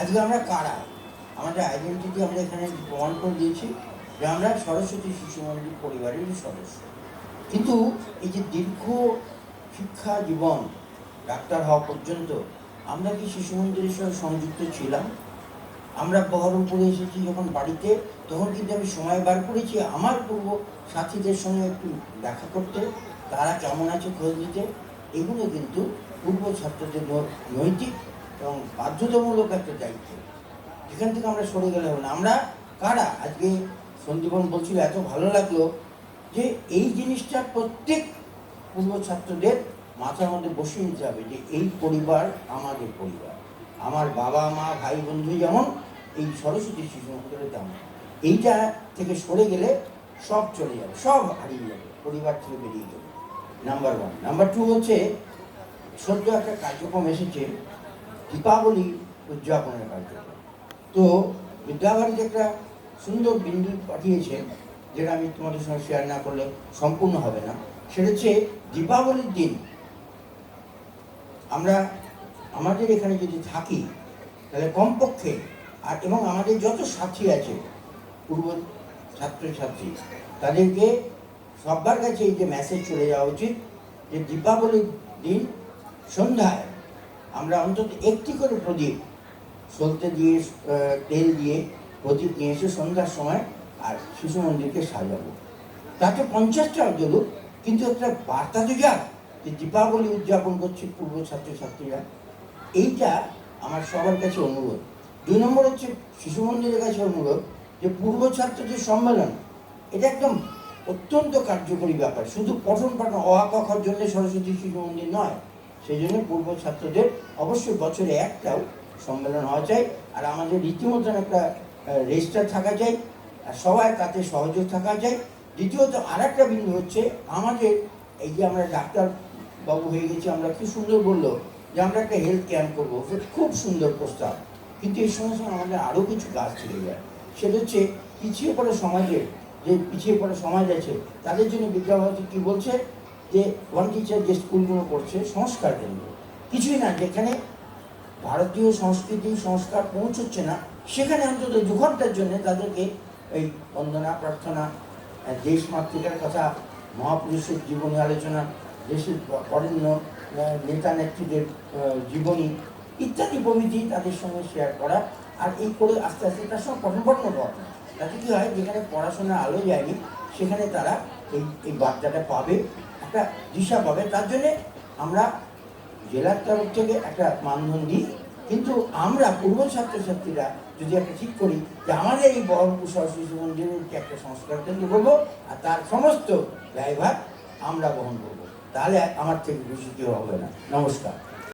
আজকে আমরা কারা? আমাদের আইডেন্টিটি আমরা এখানে প্রমাণ করে দিয়েছি যে আমরা সরস্বতী শিশু মন্দির পরিবারের সদস্য। কিন্তু এই যে দীর্ঘ শিক্ষা জীবন ডাক্তার হওয়া পর্যন্ত আমরা কি শিশু মন্দিরের সঙ্গে সংযুক্ত ছিলাম? আমরা বহরমপুরে এসেছি যখন বাড়িতে, তখন কিন্তু আমি সময় বার করেছি আমার পূর্ব সাথীদের সঙ্গে একটু দেখা করতে। তারা কেমন আছে খোঁজ নিতে? এগুলো কিন্তু পূর্ব ছাত্রদের নৈতিক এবং বাধ্যতামূলক একটা দায়িত্ব। এখান থেকে আমরা সরে গেলে না। আমরা কারা? আজকে সন্দীপন বলছিল, এত ভালো লাগল যে এই জিনিসটা প্রত্যেক পূর্ব ছাত্রদের মাথার মধ্যে বসিয়ে নিতে হবে যে এই পরিবার আমাদের পরিবার। আমার বাবা, মা, ভাই বন্ধু যেমন, এই সরস্বতী শিশু মন্দিরে তেমন। এইটা থেকে সরে গেলে সব চলে যাবে, সব হারিয়ে যাবে, পরিবার থেকে বেরিয়ে যাবে। নাম্বার ওয়ান নাম্বার টু হচ্ছে, সদ্য একটা কার্যক্রম এসেছে দীপাবলি উদযাপনের কার্যক্রম। তো বিদ্যাবাড়িতে একটা সুন্দর বিন্দু পাঠিয়েছে, যেটা আমি তোমাদের সঙ্গে শেয়ার না করলে সম্পূর্ণ হবে না। সেটা হচ্ছে দীপাবলির দিন। আমরা, আমাদের এখানে যদি থাকি, তাহলে কমপক্ষে, আর এবং আমাদের যত সাথী আছে, পূর্ব ছাত্রছাত্রী, তাদেরকে সবার কাছে এই যে মেসেজ চলে যাওয়া উচিত যে দীপাবলির দিন সন্ধ্যায় আমরা অন্তত একটি করে প্রদীপ সলতে দিয়ে তেল দিয়ে প্রদীপ নিয়ে এসে সন্ধ্যার সময় আর শিশু মন্দিরকে সাজাবো। তাতে পঞ্চাশটা জ্বলুক কিন্তু একটা বার্তা তো যাক যে দীপাবলি উদযাপন করছে পূর্ব ছাত্রছাত্রীরা। এইটা আমার সবার কাছে অনুরোধ। দুই নম্বর হচ্ছে শিশু মন্দিরের কাছে অনুরোধ যে পূর্ব ছাত্রদের সম্মেলন, এটা একদম অত্যন্ত কার্যকরী ব্যাপার। শুধু পঠন পাঠন কখার জন্য সরস্বতী শিশু মন্দির নয় সেই জন্য পূর্ব ছাত্রদের অবশ্যই বছরে একটাও সম্মেলন হওয়া চাই। আর আমাদের রীতিমতন একটা রেজিস্টার থাকা চাই। আর সবাই তাতে সহযোগ থাকা চাই। দ্বিতীয়ত আর একটা বিন্দু হচ্ছে আমাদের এই যে আমরা ডাক্তার বাবু হয়ে গেছি, আমরা কি সুন্দর বলল? যে আমরা একটা হেলথ ক্যাম্প করব। খুব সুন্দর প্রস্তাব। কিন্তু এই সঙ্গে আমাদের আরও কিছু কাজ থেকে যায়। সেটা হচ্ছে পিছিয়ে পড়া সমাজের, যে পিছিয়ে পড়া সমাজ আছে, তাদের জন্য বিদ্যাভারতী কি বলছে? যে ওয়ান টিচার যে স্কুলগুলো করছে সংস্কার কেন্দ্র। কিছুই না যেখানে ভারতীয় সংস্কৃতি সংস্কার পৌঁছচ্ছে না সেখানে অন্তত দু ঘণ্টার জন্য তাদেরকে এই বন্দনা প্রার্থনা দেশ মাতৃকার কথা মহাপুরুষের জীবনী আলোচনা দেশের আহ, নেতা নেত্রীদের জীবনী ইত্যাদি প্রভৃতি তাদের সঙ্গে শেয়ার করা আর এই করে আস্তে আস্তে তার সঙ্গে পঠন পঠন করা। তাতে কী হয় যেখানে পড়াশোনা আলো যায়নি সেখানে তারা এই এই বার্তাটা পাবে। একটা দিশা পাবে। তার জন্যে আমরা জেলার তরফ থেকে একটা মানধন দিই। কিন্তু আমরা পূর্ব ছাত্রছাত্রীরা যদি একটা ঠিক করি যে আমাদের এই বহরপুর শিশু মন্দিরকে একটা সংস্কার কেন্দ্র করব আর তার সমস্ত ব্যয়ভার আমরা বহন করব। তাহলে আমার থেকে বেশি হবে না। নমস্কার।